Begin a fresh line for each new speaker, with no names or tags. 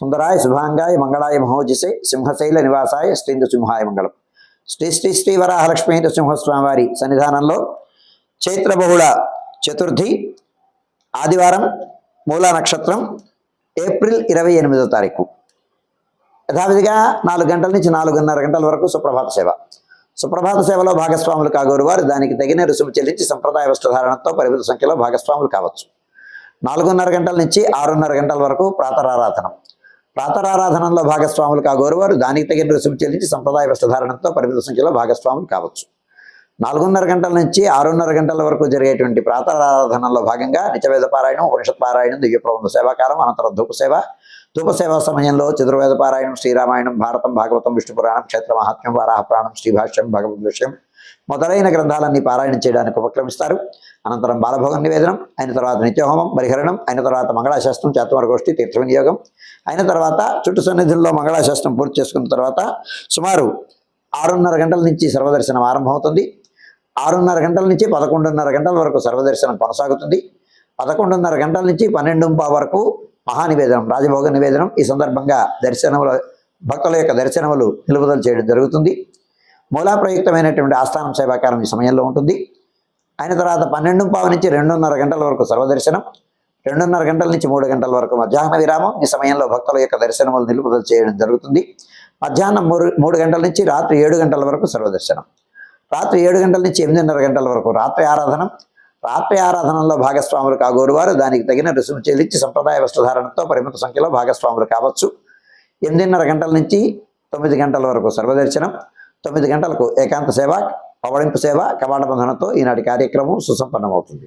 సుందరాయ శుభాంగాయ మంగళాయ మహోజసే సింహశైల నివాసాయ శ్రీందు సింహాయ మంగళం. శ్రీ శ్రీ శ్రీ వరాహలక్ష్మీ నృసింహస్వామి వారి సన్నిధానంలో చైత్ర బహుళ చతుర్థి ఆదివారం మూలా నక్షత్రం ఏప్రిల్ ఇరవై ఎనిమిదో తారీఖు. యథావిధిగా నాలుగు గంటల నుంచి నాలుగున్నర గంటల వరకు సుప్రభాత సేవ. సుప్రభాత సేవలో భాగస్వాములు కాగోరు వారు దానికి తగిన రుసుము చెల్లించి సంప్రదాయ వస్త్రధారణతో పరిమిత సంఖ్యలో భాగస్వాములు కావచ్చు. నాలుగున్నర గంటల నుంచి ఆరున్నర గంటల వరకు ప్రాతరారాధనం. ప్రాతరారాధనలో భాగస్వాములు కాగోరువారు దానికి తగిన రుసుము చెల్లించి సంప్రదాయ వస్త్రధారణతో పరిమిత సంఖ్యలో భాగస్వాములు కావచ్చు. నాలుగున్నర గంటల నుంచి ఆరున్నర గంటల వరకు జరిగేటువంటి ప్రాతరారాధనలో భాగంగా నిత్యవేద పారాయణం ఉపనిషత్ పారాయణం దివ్య ప్రబంధ సేవాకాలం అనంతరం ధూప సేవ. ధూప సేవా సమయంలో చతుర్వేద పారాయణం శ్రీరామాయణం భారతం భాగవతం విష్ణు పురాణం క్షేత్ర మహాత్మ్యం వారాహ పురాణం శ్రీభాష్యం భగవద్ విషయం మొదలైన గ్రంథాలన్నీ పారాయణం చేయడానికి ఉపక్రమిస్తారు. అనంతరం బాలభోగం నివేదనం అయిన తర్వాత నిత్యహోమం పరిహరణం అయిన తర్వాత మంగళాశాస్త్రం చేతమర గోష్ఠి తీర్థ వినియోగం అయిన తర్వాత చుట్టు సన్నిధుల్లో మంగళాశాస్త్రం పూర్తి చేసుకున్న తర్వాత సుమారు ఆరున్నర గంటల నుంచి సర్వదర్శనం ఆరంభమవుతుంది. ఆరున్నర గంటల నుంచి పదకొండున్నర గంటల వరకు సర్వదర్శనం కొనసాగుతుంది. పదకొండున్నర గంటల నుంచి పన్నెండు వరకు మహానివేదనం రాజభోగ నివేదనం ఈ సందర్భంగా దర్శనముల భక్తుల యొక్క దర్శనములు నిలుపుదల చేయడం జరుగుతుంది. మూలాప్రయుక్తమైనటువంటి ఆస్థానం సేవాకారం ఈ సమయంలో ఉంటుంది. అయిన తర్వాత పన్నెండు పావు నుంచి రెండున్నర గంటల వరకు సర్వదర్శనం రెండున్నర గంటల నుంచి మూడు గంటల వరకు మధ్యాహ్న విరామం ఈ సమయంలో భక్తుల యొక్క దర్శనములు నిలుపుదల చేయడం జరుగుతుంది. మధ్యాహ్నం మూడు మూడు గంటల నుంచి రాత్రి ఏడు గంటల వరకు సర్వదర్శనం. రాత్రి ఏడు గంటల నుంచి ఎనిమిదిన్నర గంటల వరకు రాత్రి ఆరాధన. రాత్రి ఆరాధనలో భాగస్వాములు కాగోరు వారు దానికి తగిన రుసుము చెల్లించి సంప్రదాయ వస్త్రధారణతో పరిమిత సంఖ్యలో భాగస్వాములు కావచ్చు. ఎనిమిదిన్నర గంటల నుంచి తొమ్మిది గంటల వరకు సర్వదర్శనం. తొమ్మిది గంటలకు ఏకాంత సేవ పవడింపు సేవ కవాట బంధనతో ఈనాటి కార్యక్రమం సుసంపన్నమవుతుంది.